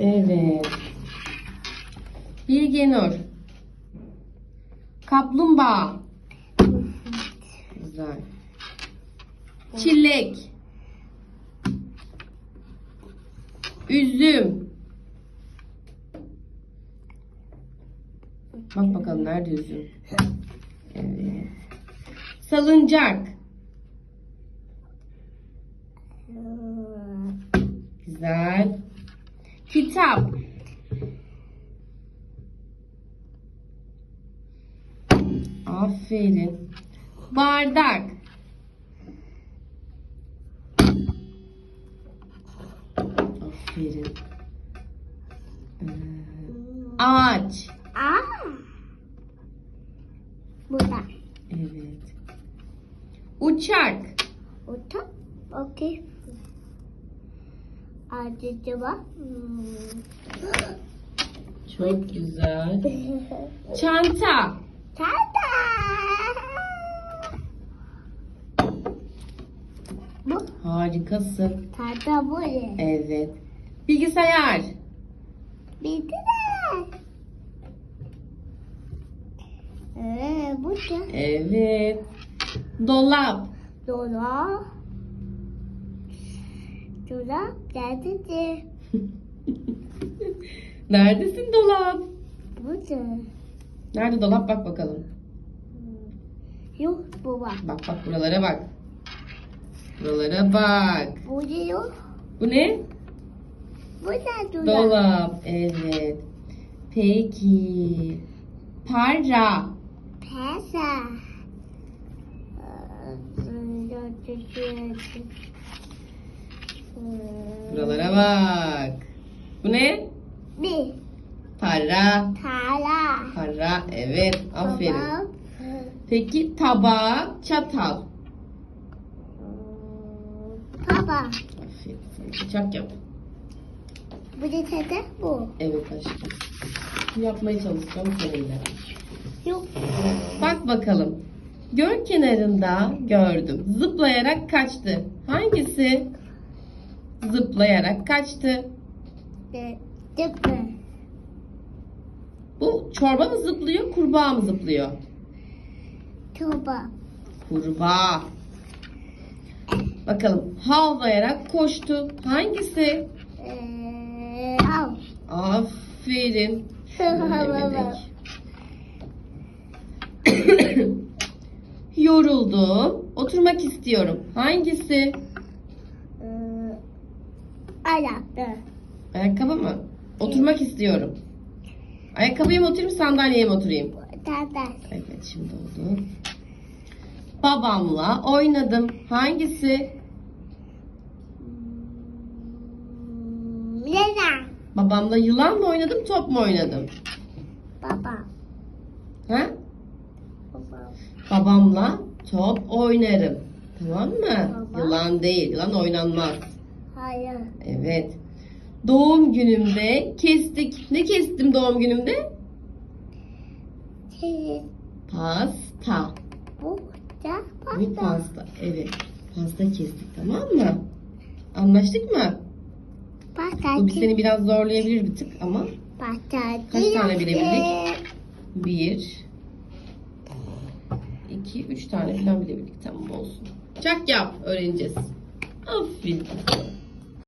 Evet. Bilgenur. Kaplumbağa. Güzel. Çilek. Üzüm. Bak bakalım nerede üzüm? Evet. Salıncak. Güzel. Kitap. Aferin. Bardak. Aferin. Ee, ağaç. Aa. Burada. Evet. Uçak. Orta. Okey. Hmm. Çok güzel. Çanta. Tada. Bu. Harikasın. Tada bu? Evet. Bilgisayar. De. Ee, bu da. Evet. Dolap. Dolap. Dolap nerede? Neredesin dolap? Bu da. Nerede dolap bak bakalım. Yok var. Bak bak buralara bak. Buralara bak. Bu da yok. Bu ne? Bu da dolap. Dolap. Evet. Peki. Para. Pesa. Buralara bak. Bu ne? Bir. Para. Tala. Para. Evet. Aferin. Babam. Peki tabak, çatal. Baba. Aferin. Bıçak yap. Bu da tadı bu. Evet aşkım. Yapmaya çalışacağım seninle. Yok. Bak bakalım. Göl kenarında gördüm. Zıplayarak kaçtı. Hangisi? Zıplayarak kaçtı. Tıpkı. Bu çorba mı zıplıyor, kurbağa mı zıplıyor? Tuba. Kurbağa. Bakalım havlayarak koştu. Hangisi? Ee, al. Aferin. Yoruldum. Oturmak istiyorum. Hangisi? Ayakta. Ayakkabı mı? Oturmak istiyorum. Ayakkabıya mı oturayım, sandalyeye mi oturayım? Tada. Evet, şimdi oldu. Babamla oynadım. Hangisi? Lena. Babamla yılan mı oynadım, top mu oynadım? Baba. Ha? Baba. Babamla top oynarım. Tamam mı? Tamam. Yılan değil, yılan oynanmaz. Hayır. Evet. Doğum günümde kestik. Ne kestim doğum günümde? Pasta. bu da Bir pasta. pasta. Evet. Pasta kestik tamam mı? Anlaştık mı? Pasta. Bu bir seni biraz zorlayabilir bir tık ama Pasta. Kaç tane bilebildik? bir, iki, üç tane falan bilebildik. Tamam olsun. Çak yap öğreneceğiz. Aferin.